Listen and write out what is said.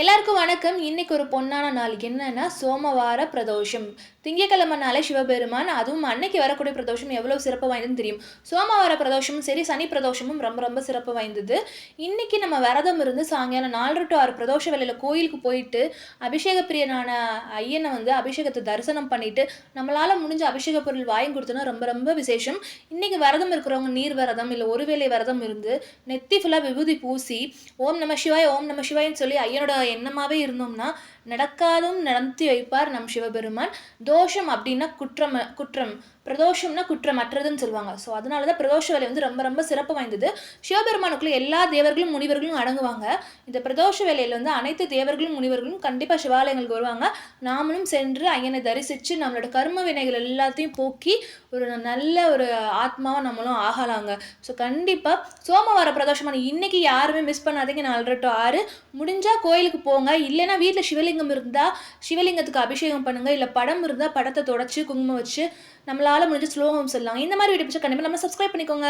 எல்லாருக்கும் வணக்கம். இன்னைக்கு ஒரு பொன்னான நாள். என்னன்னா சோமவார பிரதோஷம். திங்கக்கிழமை நாளே சிவபெருமான் அதுவும் அன்னைக்கு வரக்கூடிய பிரதோஷம் எவ்வளோ சிறப்பு வாய்ந்ததுன்னு தெரியும். சோமவார பிரதோஷமும் சரி சனி பிரதோஷமும் ரொம்ப ரொம்ப சிறப்பு வாய்ந்தது. இன்னைக்கு நம்ம விரதம் இருந்து சாயங்காலம் நாலு டு ஆறு பிரதோஷ வேலையில் கோயிலுக்கு போயிட்டு அபிஷேக பிரியனான ஐயனை வந்து அபிஷேகத்தை தரிசனம் பண்ணிட்டு நம்மளால் முடிஞ்ச அபிஷேக பொருள் வாங்கி கொடுத்தோன்னா ரொம்ப ரொம்ப விசேஷம். இன்னைக்கு விரதம் இருக்கிறவங்க நீர் விரதம் இல்லை ஒரு வேளை விரதம் இருந்து நெத்தி ஃபுல்லாக விபூதி பூசி ஓம் நம சிவாய் ஓம் நம சிவாய்ன்னு சொல்லி ஐயனோட எண்ணமாவே இருந்தோம்னா நடக்காதும் நடத்தி வைப்பார் நம் சிவபெருமான். தோஷம் அப்படின்னா குற்றம் குற்றம். பிரதோஷம்னா குற்றமற்றதுன்னு சொல்லுவாங்க. ஸோ அதனால தான் பிரதோஷ வேலை வந்து ரொம்ப ரொம்ப சிறப்பு வாய்ந்தது. சிவபெருமானுக்குள்ளே எல்லா தேவர்களும் முனிவர்களும் அடங்குவாங்க. இந்த பிரதோஷ வேலையில் வந்து அனைத்து தேவர்களும் முனிவர்களும் கண்டிப்பாக சிவாலயங்களுக்கு வருவாங்க. நாமளும் சென்று ஐயனை தரிசித்து நம்மளோட கர்ம வினைகள் எல்லாத்தையும் போக்கி ஒரு நல்ல ஒரு ஆத்மாவாக நம்மளும் ஆகலாங்க. ஸோ கண்டிப்பாக சோமவார பிரதோஷமான இன்னைக்கு யாருமே மிஸ் பண்ணாதீங்க. நாலரை டு ஆறு முடிஞ்சால் கோயிலுக்கு கோயிலுக்கு போங்க. இல்லைன்னா வீட்டில் சிவலிங்கம் இருந்தால் சிவலிங்கத்துக்கு அபிஷேகம் பண்ணுங்கள் இல்லை படம் இருந்தால் படத்தை தொடச்சி குங்குமம் வச்சு நம்மளால் முடிஞ்ச ஸ்லோகம் சொல்லலாம். இந்த மாதிரி வீடியோ பிடிச்சா கண்டிப்பாக நம்ம சப்ஸ்கிரைப் பண்ணிக்கோங்க.